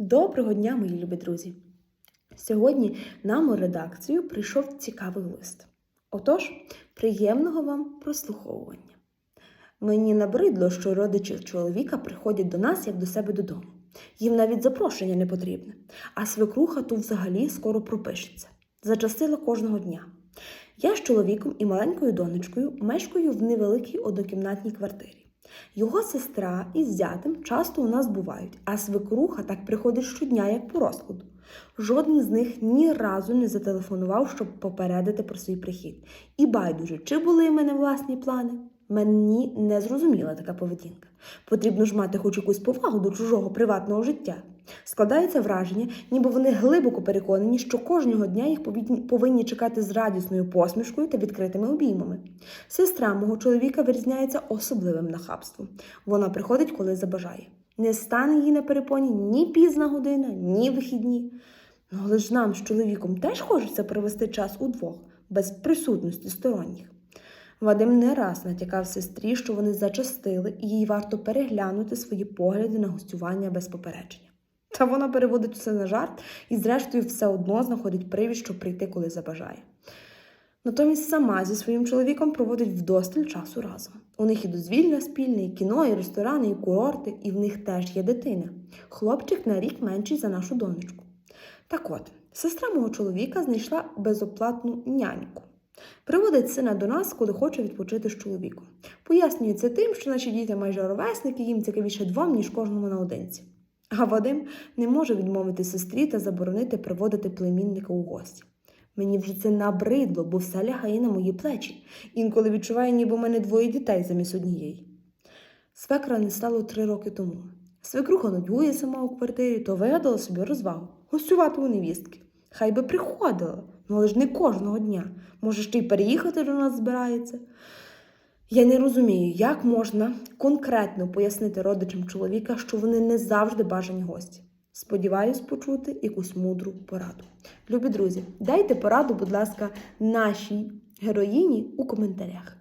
Доброго дня, мої любі друзі! Сьогодні нам у редакцію прийшов цікавий лист. Отож, приємного вам прослуховування. Мені набридло, що родичі чоловіка приходять до нас як до себе додому. Їм навіть запрошення не потрібне, а свекруха тут взагалі скоро пропишеться. Зачастила кожного дня. Я з чоловіком і маленькою донечкою мешкаю в невеликій однокімнатній квартирі. Його сестра із зятем часто у нас бувають, а свекруха так приходить щодня, як по розкладу. Жоден з них ні разу не зателефонував, щоб попередити про свій прихід. І байдуже, чи були в мене власні плани? Мені не зрозуміла така поведінка. Потрібно ж мати хоч якусь повагу до чужого приватного життя. Складається враження, ніби вони глибоко переконані, що кожного дня їх повинні- чекати з радісною посмішкою та відкритими обіймами. Сестра мого чоловіка вирізняється особливим нахабством. Вона приходить, коли забажає. Не стане їй на перепоні ні пізна година, ні вихідні. Ну, але ж нам з чоловіком теж хочеться провести час удвох, без присутності сторонніх. Вадим не раз натякав сестрі, що вони зачастили, і їй варто переглянути свої погляди на гостювання без попередження. Та вона переводить все на жарт і, зрештою, все одно знаходить привід, щоб прийти, коли забажає. Натомість сама зі своїм чоловіком проводить вдосталь часу разом. У них і дозвілля спільне, і кіно, і ресторани, і курорти, і в них теж є дитина. Хлопчик на рік менший за нашу донечку. Так от, сестра мого чоловіка знайшла безоплатну няньку. Приводить сина до нас, коли хоче відпочити з чоловіком. Пояснює це тим, що наші діти майже ровесники, їм цікавіше двом, ніж кожному наодинці. А Вадим не може відмовити сестрі та заборонити приводити племінника у гості. Мені вже це набридло, бо все лягає на мої плечі. Інколи відчуваю, ніби в мене двоє дітей замість однієї. Свекра не стало три роки тому. Свекруха нудьгує сама у квартирі, то вигадала собі розвагу гостювати у невістки. Хай би приходила, але ж не кожного дня. Може, ще й переїхати до нас збирається. Я не розумію, як можна конкретно пояснити родичам чоловіка, що вони не завжди бажані гості. Сподіваюсь почути якусь мудру пораду. Любі друзі, дайте пораду, будь ласка, нашій героїні у коментарях.